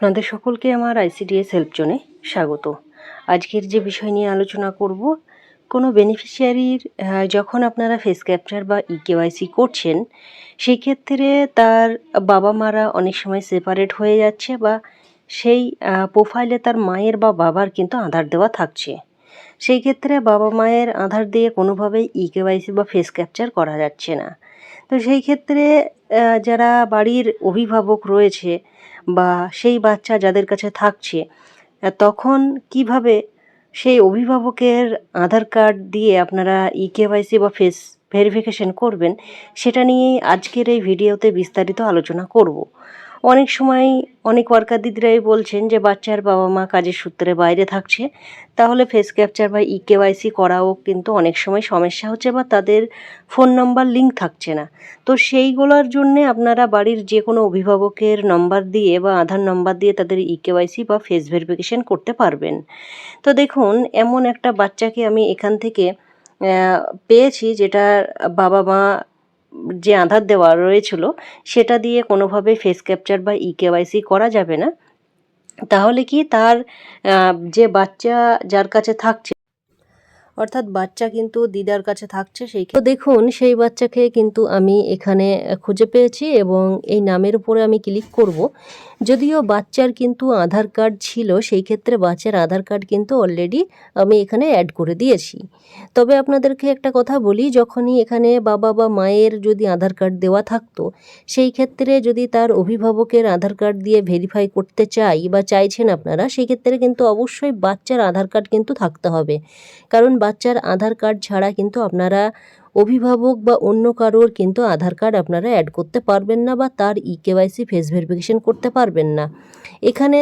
আপনাদের সকলকে আমার আইসিডিএস হেল্প জোনে স্বাগত। আজকের যে বিষয় নিয়ে আলোচনা করব, কোনো বেনিফিশিয়ারির যখন আপনারা ফেস ক্যাপচার বা ই কেওয়াইসি করছেন সেই ক্ষেত্রে তার বাবা মারা অনেক সময় সেপারেট হয়ে যাচ্ছে বা সেই প্রোফাইলে তার মায়ের বা বাবার কিন্তু আধার দেওয়া থাকছে। সেই ক্ষেত্রে বাবা মায়ের আধার দিয়ে কোনোভাবেই ই কেওয়াইসি বা ফেস ক্যাপচার করা যাচ্ছে না। তো সেই ক্ষেত্রে যারা বাড়ির অভিভাবক রয়েছে বা সেই বাচ্চা যাদের কাছে থাকছে, তখন কীভাবে সেই অভিভাবকের আধার কার্ড দিয়ে আপনারা ই কেওয়াইসি বা ফেস ভেরিফিকেশন করবেন, সেটা নিয়েই আজকের এই ভিডিওতে বিস্তারিত আলোচনা করব। অনেক সময় অনেক ওয়ার্কার দিদিরাই বলছেন যে বাচ্চার বাবা মা কাজের সূত্রে বাইরে থাকছে। তাহলে ফেস ক্যাপচার বা ই কেওয়াইসি করাও কিন্তু অনেক সময় সমস্যা হচ্ছে বা তাদের ফোন নাম্বার লিঙ্ক থাকছে না। তো সেইগুলোর জন্যে আপনারা বাড়ির যে কোনো অভিভাবকের নম্বর দিয়ে বা আধার নম্বর দিয়ে তাদের ই কেওয়াইসি বা ফেস ভেরিফিকেশন করতে পারবেন। তো দেখুন, এমন একটা বাচ্চাকে আমি এখান থেকে পেয়েছি যেটা বাবা মা যে আধার দেওয়া রয়েছিল, সেটা দিয়ে কোনোভাবে ফেস ক্যাপচার বা ই কেওয়াইসি করা যাবে না। তাহলে কি তার যে বাচ্চা যার কাছে থাকছে, অর্থাৎ বাচ্চা কিন্তু দিদার কাছে থাকছে সেই তো দেখুন, সেই বাচ্চাকে কিন্তু আমি এখানে খুঁজে পেয়েছি এবং এই নামের উপরে আমি ক্লিক করব। যদিও বাচ্চার কিন্তু আধার কার্ড ছিল, সেই ক্ষেত্রে বাচ্চার আধার কার্ড কিন্তু অলরেডি আমি এখানে অ্যাড করে দিয়েছি। তবে আপনাদেরকে একটা কথা বলি, যখনই এখানে বাবা বা মায়ের যদি আধার কার্ড দেওয়া থাকতো, সেই ক্ষেত্রে যদি তার অভিভাবকের আধার কার্ড দিয়ে ভেরিফাই করতে চাই বা চাইছেন আপনারা, সেই ক্ষেত্রে কিন্তু অবশ্যই বাচ্চার আধার কার্ড কিন্তু থাকতে হবে। কারণ বাচ্চার আধার কার্ড ছাড়া কিন্তু আপনারা অভিভাবক বা অন্য কারোর কিন্তু আধার কার্ড আপনারা অ্যাড করতে পারবেন না বা তার ই কেওয়াইসি ফেস ভেরিফিকেশন করতে পারবেন না। এখানে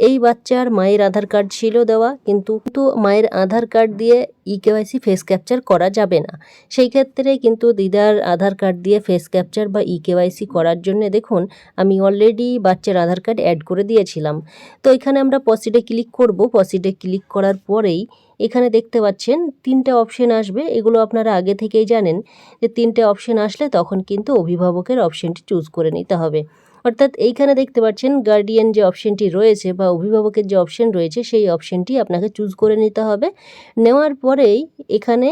এই বাচ্চার মায়ের আধার কার্ড ছিল দেওয়া, কিন্তু কিন্তু মায়ের আধার কার্ড দিয়ে ই কেওয়াইসি ফেস ক্যাপচার করা যাবে না। সেই ক্ষেত্রে কিন্তু দিদার আধার কার্ড দিয়ে ফেস ক্যাপচার বা ই কেওয়াইসি করার জন্য দেখুন, আমি অলরেডি বাচ্চার আধার কার্ড অ্যাড করে দিয়েছিলাম। তো এখানে আমরা পসিডে ক্লিক করব। পসিডে ক্লিক করার পরেই এখানে দেখতে পাচ্ছেন, তিনটে অপশন আসবে। এগুলো আপনারা আগে থেকেই জানেন যে তিনটে অপশন আসলে তখন কিন্তু অভিভাবকের অপশনটি চুজ করে নিতে হবে। অর্থাৎ এইখানে দেখতে পাচ্ছেন গার্ডিয়ান যে অপশনটি রয়েছে বা অভিভাবকের যে অপশন রয়েছে, সেই অপশনটি আপনাকে চুজ করে নিতে হবে। নেওয়ার পরেই এখানে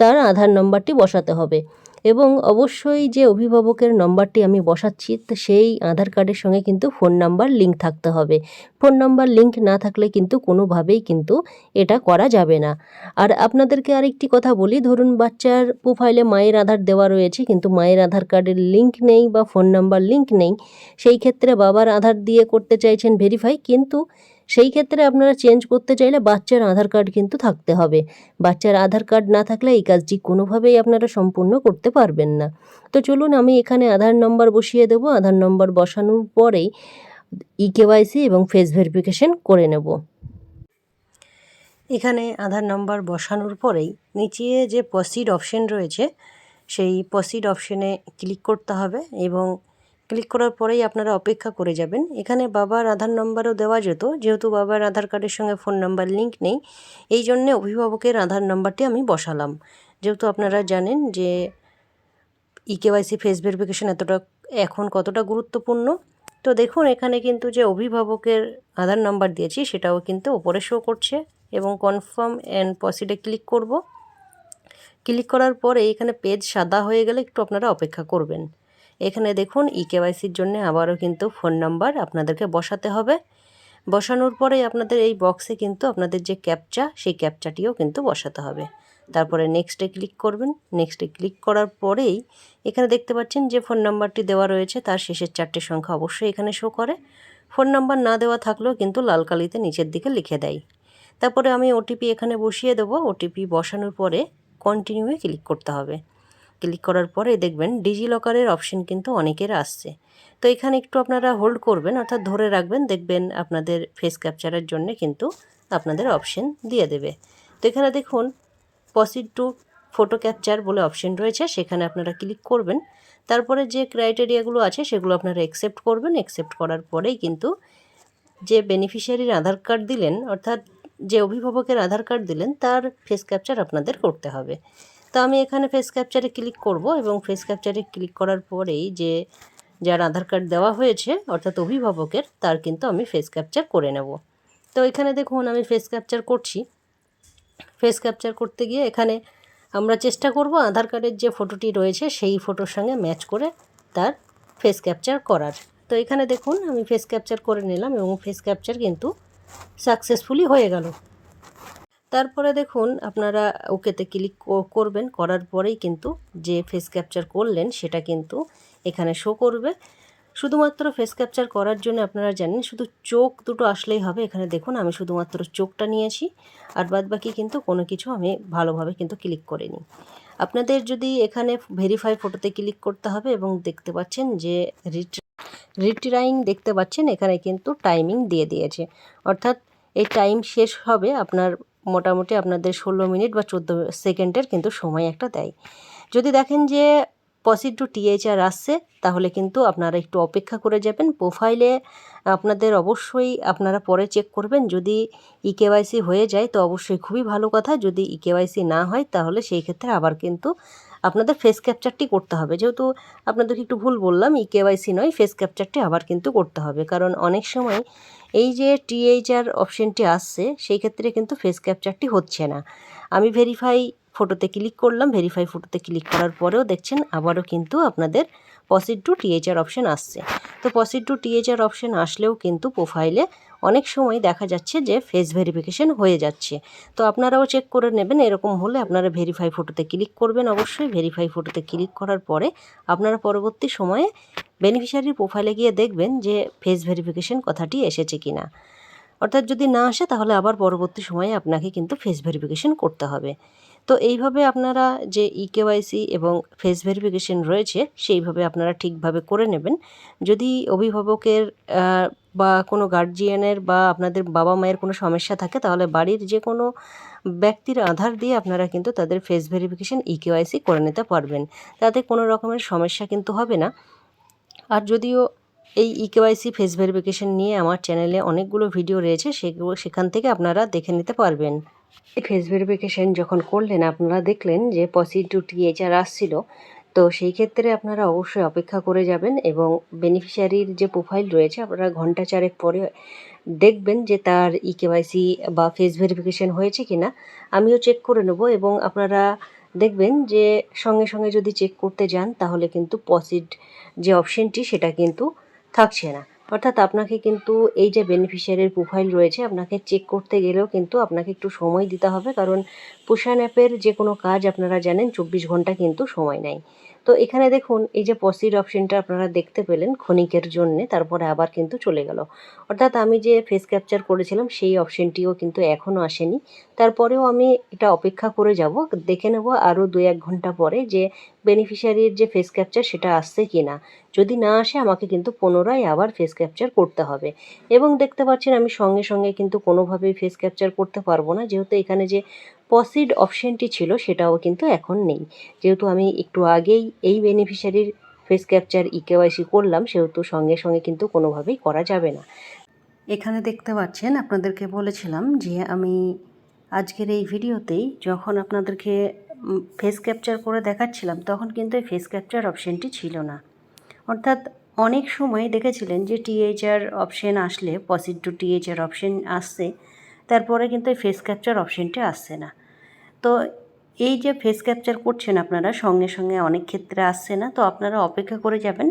তার আধার নম্বরটি বসাতে হবে। এবং অবশ্যই যে অভিভাবকের নম্বরটি আমি বসাচ্ছি, তো সেই আধার কার্ডের সঙ্গে কিন্তু ফোন নাম্বার লিঙ্ক থাকতে হবে। ফোন নাম্বার লিঙ্ক না থাকলে কিন্তু কোনোভাবেই কিন্তু এটা করা যাবে না। আর আপনাদেরকে আরেকটি কথা বলি, ধরুন বাচ্চার প্রোফাইলে মায়ের আধার দেওয়া রয়েছে, কিন্তু মায়ের আধার কার্ডের লিঙ্ক নেই বা ফোন নাম্বার লিঙ্ক নেই, সেই ক্ষেত্রে বাবার আধার দিয়ে করতে চাইছেন ভেরিফাই কিন্তু সেই ক্ষেত্রে আপনারা চেঞ্জ করতে চাইলে বাচ্চার আধার কার্ড কিন্তু থাকতে হবে। বাচ্চার আধার কার্ড না থাকলে এই কাজটি কোনোভাবেই আপনারা সম্পূর্ণ করতে পারবেন না। তো চলুন আমি এখানে আধার নম্বর বসিয়ে দেবো। আধার নম্বর বসানোর পরেই ই কেওয়াইসি এবং ফেস ভেরিফিকেশন করে নেব। এখানে আধার নম্বর বসানোর পরেই নিচে যে পসিড অপশন রয়েছে, সেই পসিড অপশনে ক্লিক করতে হবে এবং ক্লিক করার পরেই আপনারা অপেক্ষা করে যাবেন। এখানে বাবার আধার নম্বরও দেওয়া যেত, যেহেতু বাবার আধার কার্ডের সঙ্গে ফোন নাম্বার লিঙ্ক নেই, এই জন্যে অভিভাবকের আধার নম্বরটি আমি বসালাম। যেহেতু আপনারা জানেন যে ই কেওয়াইসি ফেস ভেরিফিকেশন এতটা, এখন কতটা গুরুত্বপূর্ণ, তো দেখুন এখানে কিন্তু যে অভিভাবকের আধার নাম্বার দিয়েছি সেটাও কিন্তু ওপরে শো করছে এবং কনফার্ম অ্যান্ড পসিডে ক্লিক করব। ক্লিক করার পরে এখানে পেজ সাদা হয়ে গেলে একটু আপনারা অপেক্ষা করবেন। এখানে দেখুন ই কেওয়াইসির জন্য আবারও কিন্তু ফোন নাম্বার আপনাদেরকে বসাতে হবে। বসানোর পরে আপনাদের এই বক্সে কিন্তু আপনাদের যে ক্যাপচা, সেই ক্যাপচাটিও কিন্তু বসাতে হবে। তারপরে নেক্সটে ক্লিক করবেন। নেক্সটে ক্লিক করার পরেই এখানে দেখতে পাচ্ছেন যে ফোন নাম্বারটি দেওয়া রয়েছে, তার শেষের চারটে সংখ্যা অবশ্যই এখানে শো করে। ফোন নাম্বার না দেওয়া থাকলেও কিন্তু লাল কালিতে নিচের দিকে লিখে দেয়। তারপরে আমি ওটিপি এখানে বসিয়ে দেবো। ওটিপি বসানোর পরে কন্টিনিউয়ে ক্লিক করতে হবে। ক্লিক করার পরে দেখবেন ডিজি লকারের অপশন কিন্তু অনেকের আসছে। তো এখানে একটু আপনারা হোল্ড করবেন, অর্থাৎ ধরে রাখবেন, দেখবেন আপনাদের ফেস ক্যাপচারের জন্য কিন্তু আপনাদের অপশন দিয়ে দেবে। তো এখানে দেখুন পসিড টু ফটো ক্যাপচার বলে অপশন রয়েছে, সেখানে আপনারা ক্লিক করবেন। তারপরে যে ক্রাইটেরিয়াগুলো আছে, সেগুলো আপনারা অ্যাকসেপ্ট করবেন। অ্যাকসেপ্ট করার পরেই কিন্তু যে বেনিফিশিয়ারির আধার কার্ড দিলেন, অর্থাৎ যে অভিভাবকের আধার কার্ড দিলেন, তার ফেস ক্যাপচার আপনাদের করতে হবে। তো আমি এখানে ফেস ক্যাপচারে ক্লিক করব এবং ফেস ক্যাপচারে ক্লিক করার পরেই যে, যার আধার কার্ড দেওয়া হয়েছে, অর্থাৎ অভিভাবকের, তার কিন্তু আমি ফেস ক্যাপচার করে নেব। তো এখানে দেখুন, আমি ফেস ক্যাপচার করছি। ফেস ক্যাপচার করতে গিয়ে এখানে আমরা চেষ্টা করব আধার কার্ডের যে ফটোটি রয়েছে, সেই ফটোর সঙ্গে ম্যাচ করে তার ফেস ক্যাপচার করার। তো এখানে দেখুন, আমি ফেস ক্যাপচার করে নিলাম এবং ফেস ক্যাপচার কিন্তু সাকসেসফুলি হয়ে গেল। তারপরে দেখুন, আপনারা ওকেতে ক্লিক করবেন, করার পরেই কিন্তু যে ফেস ক্যাপচার করলেন, সেটা কিন্তু এখানে শো করবে। শুধুমাত্র ফেস ক্যাপচার করার জন্য আপনারা জানেন, শুধু চোখ দুটো আসলেই হবে। এখানে দেখুন, আমি শুধুমাত্র চোখটা নিয়েছি আর বাদ বাকি কিন্তু কোনো কিছু আমি ভালোভাবে কিন্তু ক্লিক করিনি। আপনাদের যদি এখানে ভেরিফাই ফটোতে ক্লিক করতে হবে এবং দেখতে পাচ্ছেন যে রিট রিট্রাইং দেখতে পাচ্ছেন, এখানে কিন্তু টাইমিং দিয়ে দিয়েছে। অর্থাৎ এই টাইম শেষ হবে, আপনার মোটামুটি আপনাদের ষোলো মিনিট বা চোদ্দ সেকেন্ডের কিন্তু সময় একটা দেয়। যদি দেখেন যে পসিড টু টিএইচআর আসছে, তাহলে কিন্তু আপনারা একটু অপেক্ষা করে যাবেন। প্রোফাইলে আপনাদের অবশ্যই আপনারা পরে চেক করবেন। যদি ইকেওয়াইসি হয়ে যায়, তো অবশ্যই খুবই ভালো কথা। যদি ইকেওয়াইসি না হয়, তাহলে সেই ক্ষেত্রে আবার কিন্তু আপনাদের ফেস ক্যাপচারটি করতে হবে। যেহেতু আপনাদেরকে একটু ভুল বললাম ইকেওয়াইসি নয় ফেস ক্যাপচারটি আবার কিন্তু করতে হবে। কারণ অনেক সময় এই যে টিএইচআর অপশানটি আসছে, সেই ক্ষেত্রে কিন্তু ফেস ক্যাপচারটি হচ্ছে না। আমি ভেরিফাই ফটোতে ক্লিক করলাম ভেরিফাই ফটোতে ক্লিক করার পরেও দেখছেন আবারও কিন্তু আপনাদের পসিড টু টিএইচআর অপশান আসছে। তো পসিড টু টিএইচআর অপশান আসলেও কিন্তু প্রোফাইলে অনেক সময় দেখা যাচ্ছে যে ফেস ভেরিফিকেশন হয়ে যাচ্ছে। তো আপনারাও চেক করে নেবেন, এরকম হলে আপনারা ভেরিফাই ফটোতে ক্লিক করবেন অবশ্যই। ভেরিফাই ফটোতে ক্লিক করার পরে আপনারা পরবর্তী সময়ে বেনিফিশিয়ারির প্রোফাইলে গিয়ে দেখবেন যে ফেস ভেরিফিকেশন কথাটি এসেছে কি না অর্থাৎ যদি না আসে, তাহলে আবার পরবর্তী সময়ে আপনাকে কিন্তু ফেস ভেরিফিকেশন করতে হবে। তো এইভাবে আপনারা যে ইকেওয়াইসি এবং ফেস ভেরিফিকেশন রয়েছে, সেইভাবে আপনারা ঠিকভাবে করে নেবেন। যদি অভিভাবকের বা কোনো গার্জিয়ানের বা আপনাদের বাবা মায়ের কোনো সমস্যা থাকে, তাহলে বাড়ির যে কোনো ব্যক্তির আধার দিয়ে আপনারা কিন্তু তাদের ফেস ভেরিফিকেশন ইকেওয়াইসি করে নিতে পারবেন। তাতে কোনো রকমের সমস্যা কিন্তু হবে না। আর যদিও এই ইকেওয়াইসি ফেস ভেরিফিকেশন নিয়ে আমার চ্যানেলে অনেকগুলো ভিডিও রয়েছে, সেগুলো সেখান থেকে আপনারা দেখে নিতে পারবেন। এই ফেস ভেরিফিকেশন যখন করলেন, আপনারা দেখলেন যে পজিটিভ টিএইচআর আসছিল। তো সেই ক্ষেত্রে আপনারা অবশ্যই অপেক্ষা করে যাবেন এবং বেনিফিশিয়ারির যে প্রোফাইল রয়েছে, আপনারা ঘণ্টা চারেক পরে দেখবেন যে তার ইকেওয়াইসি বা ফেস ভেরিফিকেশন হয়েছে কি না আমিও চেক করে নেব এবং আপনারা দেখবেন যে সঙ্গে সঙ্গে যদি চেক করতে যান, তাহলে কিন্তু পসিড যে অপশনটি সেটা কিন্তু থাকছে না। অর্থাৎ আপনাকে কিন্তু এই যে বেনিফিশিয়ারির প্রোফাইল রয়েছে, আপনাকে চেক করতে গেলেও কিন্তু আপনাকে একটু সময় দিতে হবে। কারণ পুষান অ্যাপের যে কোনো কাজ আপনারা জানেন, চব্বিশ ঘণ্টা কিন্তু সময় নেয়। তো এখানে দেখুন, এই যে পসিড অপশনটা আপনারা দেখতে পেলেন ক্ষণিকের জন্যে, তারপরে আবার কিন্তু চলে গেল। অর্থাৎ আমি যে ফেস ক্যাপচার করেছিলাম, সেই অপশনটিও কিন্তু এখনও আসেনি। তারপরেও আমি এটা অপেক্ষা করে যাব। দেখে নেব আরও দু এক ঘণ্টা পরে যে বেনিফিশিয়ারির যে ফেস ক্যাপচার সেটা আসছে কি না যদি না আসে, আমাকে কিন্তু পুনরায় আবার ফেস ক্যাপচার করতে হবে। এবং দেখতে পাচ্ছেন, আমি সঙ্গে সঙ্গে কিন্তু কোনোভাবেই ফেস ক্যাপচার করতে পারব না। যেহেতু এখানে যে পসিড অপশনটি ছিল, সেটাও কিন্তু এখন নেই। যেহেতু আমি একটু আগেই এই বেনিফিশিয়ারির ফেস ক্যাপচার ইকেওয়াইসি করলাম, সেহেতু সঙ্গে সঙ্গে কিন্তু কোনোভাবেই করা যাবে না। এখানে দেখতে পাচ্ছেন, আপনাদেরকে বলেছিলাম যে আমি আজকের এই ভিডিওতেই যখন আপনাদেরকে ফেস ক্যাপচার করে দেখাচ্ছিলাম, তখন কিন্তু এই ফেস ক্যাপচার অপশানটি ছিল না। অর্থাৎ অনেক সময় দেখেছিলেন যে টিএইচআর অপশান আসলে পসিড টু টিএইচআর অপশান আসছে, তারপরে কিন্তু এই ফেস ক্যাপচার অপশানটি আসছে না। তো এই যে ফেস ক্যাপচার করছেন আপনারা, সঙ্গে সঙ্গে অনেক ক্ষেত্রে আসছে না, তো আপনারা অপেক্ষা করে যাবেন।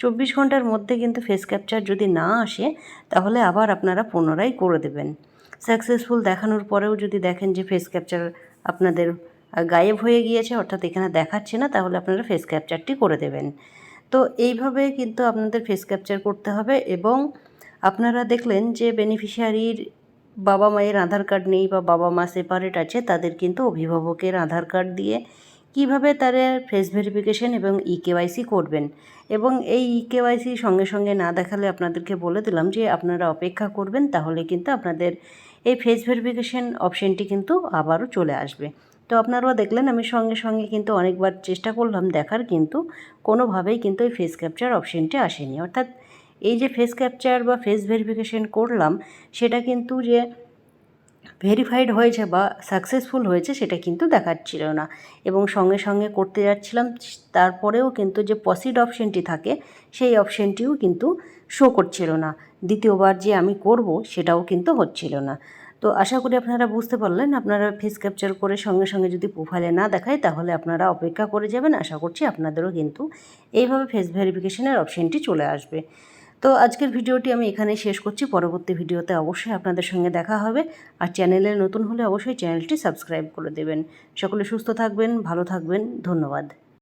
চব্বিশ ঘণ্টার মধ্যে কিন্তু ফেস ক্যাপচার যদি না আসে, তাহলে আবার আপনারা পুনরায় করে দেবেন। সাকসেসফুল দেখানোর পরেও যদি দেখেন যে ফেস ক্যাপচার আপনাদের গায়েব হয়ে গিয়েছে, অর্থাৎ এখানে দেখাচ্ছে না, তাহলে আপনারা ফেস ক্যাপচারটি করে দেবেন। তো এইভাবে কিন্তু আপনাদের ফেস ক্যাপচার করতে হবে এবং আপনারা দেখলেন যে বেনিফিশিয়ারির বাবা মায়ের আধার কার্ড নেই বা বাবা মা সেপারেট আছে, তাদের কিন্তু অভিভাবকের আধার কার্ড দিয়ে কীভাবে তারা ফেস ভেরিফিকেশন এবং ইকেওয়াইসি করবেন। এবং এই ইকেওয়াইসি সঙ্গে সঙ্গে না দেখালে আপনাদেরকে বলে দিলাম যে আপনারা অপেক্ষা করবেন, তাহলে কিন্তু আপনাদের এই ফেস ভেরিফিকেশন অপশানটি কিন্তু আবারও চলে আসবে। তো আপনারাও দেখলেন আমি সঙ্গে সঙ্গে কিন্তু অনেকবার চেষ্টা করলাম দেখার, কিন্তু কোনোভাবেই কিন্তু এই ফেস ক্যাপচার অপশানটি আসেনি। অর্থাৎ এই যে ফেস ক্যাপচার বা ফেস ভেরিফিকেশন করলাম, সেটা কিন্তু যে ভেরিফাইড হয়েছে বা সাকসেসফুল হয়েছে সেটা কিন্তু দেখাচ্ছিল না। এবং সঙ্গে সঙ্গে করতে যাচ্ছিলাম, তারপরেও কিন্তু যে পসিড অপশানটি থাকে, সেই অপশানটিও কিন্তু শো করছিল না। দ্বিতীয়বার যে আমি করব, সেটাও কিন্তু হচ্ছিল না। তো আশা করি আপনারা বুঝতে পারলেন, আপনারা ফেস ক্যাপচার করে সঙ্গে সঙ্গে যদি প্রোফাইলে না দেখায় তাহলে আপনারা অপেক্ষা করে যাবেন। আশা করছি আপনাদেরও কিন্তু এইভাবে ফেস ভেরিফিকেশনের অপশানটি চলে আসবে। তো আজকের ভিডিওটি আমি এখানে শেষ করছি। পরবর্তী ভিডিওতে অবশ্যই আপনাদের সঙ্গে দেখা হবে। আর চ্যানেলে নতুন হলে অবশ্যই চ্যানেলটি সাবস্ক্রাইব করে দেবেন। সকলে সুস্থ থাকবেন, ভালো থাকবেন। ধন্যবাদ।